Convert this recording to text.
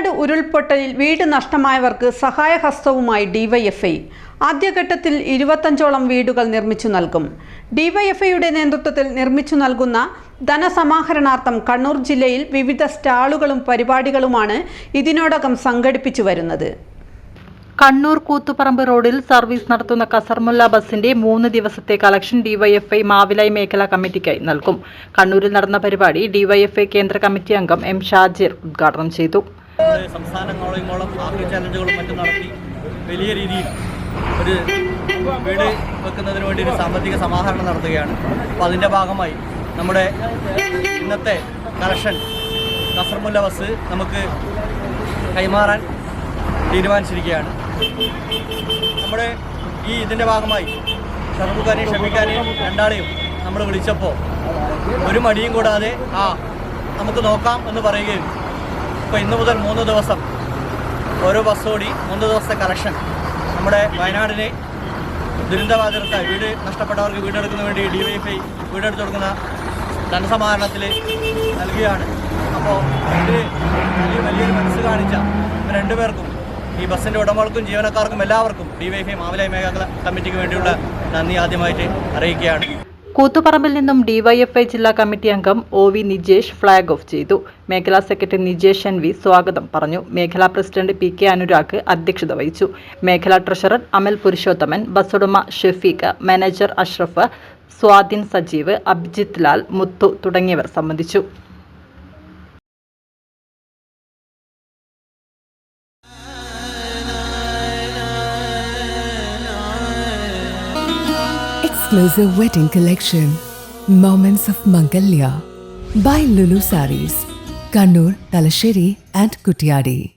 വയനാട് ഉരുൾപൊട്ടലിൽ വീട് നഷ്ടമായവർക്ക് സഹായഹസ്തവുമായി ഡിവൈഎഫ്ഐ. ആദ്യഘട്ടത്തിൽ ഇരുപത്തഞ്ചോളം വീടുകൾ നിർമ്മിച്ചു നൽകും. ഡിവൈഎഫ്ഐയുടെ നേതൃത്വത്തിൽ നിർമ്മിച്ചു നൽകുന്ന ധനസമാഹരണാർത്ഥം കണ്ണൂർ ജില്ലയിൽ വിവിധ സ്റ്റാളുകളും പരിപാടികളുമാണ് ഇതിനോടകം സംഘടിപ്പിച്ചു വരുന്നത്. കണ്ണൂർ കൂത്തുപറമ്പ് റോഡിൽ സർവീസ് നടത്തുന്ന കസർമുല്ല ബസിന്റെ മൂന്ന് ദിവസത്തെ കളക്ഷൻ ഡിവൈഎഫ്ഐ മാവിലായി മേഖലാ കമ്മിറ്റിക്കായി നൽകും. കണ്ണൂരിൽ നടന്ന പരിപാടി ഡിവൈഎഫ്ഐ കേന്ദ്ര കമ്മിറ്റി അംഗം എം ഷാജിർ ഉദ്ഘാടനം ചെയ്തു. സംസ്ഥാനങ്ങളോളം ആഫ്രിക്ക ചാലഞ്ചുകളും മറ്റും നടത്തി വലിയ രീതിയിൽ ഒരു വീട് വെക്കുന്നതിന് വേണ്ടി ഒരു സാമ്പത്തിക സമാഹരണം നടത്തുകയാണ്. അപ്പോൾ അതിന്റെ ഭാഗമായി നമ്മുടെ ഇന്നത്തെ കളക്ഷൻ കസർമുല്ല ബസ് നമുക്ക് കൈമാറാൻ തീരുമാനിച്ചിരിക്കുകയാണ്. നമ്മുടെ ഈ ഇതിന്റെ ഭാഗമായി ഷർമുഖാനെയും ഷമിഖാനെയും രണ്ടാളെയും നമ്മൾ വിളിച്ചപ്പോൾ ഒരു മടിയും കൂടാതെ ആ നമുക്ക് നോക്കാം എന്ന് പറയുകയും ഇപ്പോൾ ഇന്ന് മുതൽ മൂന്ന് ദിവസം ഓരോ ബസ് ഓടി മൂന്ന് ദിവസത്തെ കളക്ഷൻ നമ്മുടെ വയനാടിനെ ദുരന്തബാധിതർക്ക് വീട് നഷ്ടപ്പെട്ടവർക്ക് വീടെടുക്കുന്ന വേണ്ടി ഡി വൈ ഐ വീടെടുത്ത് കൊടുക്കുന്ന ധനസമാഹരണത്തിൽ നൽകുകയാണ്. അപ്പോൾ ഇതിൽ വലിയ വലിയൊരു മനസ്സ് കാണിച്ച രണ്ടുപേർക്കും ഈ ബസ്സിന്റെ ഉടമകൾക്കും ജീവനക്കാർക്കും എല്ലാവർക്കും ഡി വൈ എഫ് ഐ മേഖല കമ്മിറ്റിക്ക് വേണ്ടിയുള്ള നന്ദി ആദ്യമായിട്ട് അറിയിക്കുകയാണ്. കൂത്തുപറമ്പിൽ നിന്നും ഡിവൈഎഫ്ഐ ജില്ലാ കമ്മിറ്റി അംഗം O V Nijesh flag off ചെയ്തു. മേഖലാ സെക്രട്ടറി നിജേഷ് എൻ വി സ്വാഗതം പറഞ്ഞു. മേഖലാ പ്രസിഡന്റ് പി കെ അനുരാഗ് അധ്യക്ഷത വഹിച്ചു. മേഖലാ ട്രഷറർ അമൽ പുരുഷോത്തമൻ ബസ്സുടമ ഷെഫീഖ് മാനേജർ അഷ്റഫ് സ്വാതിൻ സജീവ് അഭിജിത് ലാൽ മുത്തു തുടങ്ങിയവർ സംബന്ധിച്ചു. Exclusive wedding collection. Moments of Mangalya. By Lulu Saris. Kannur, Talasheri and Kutyadi.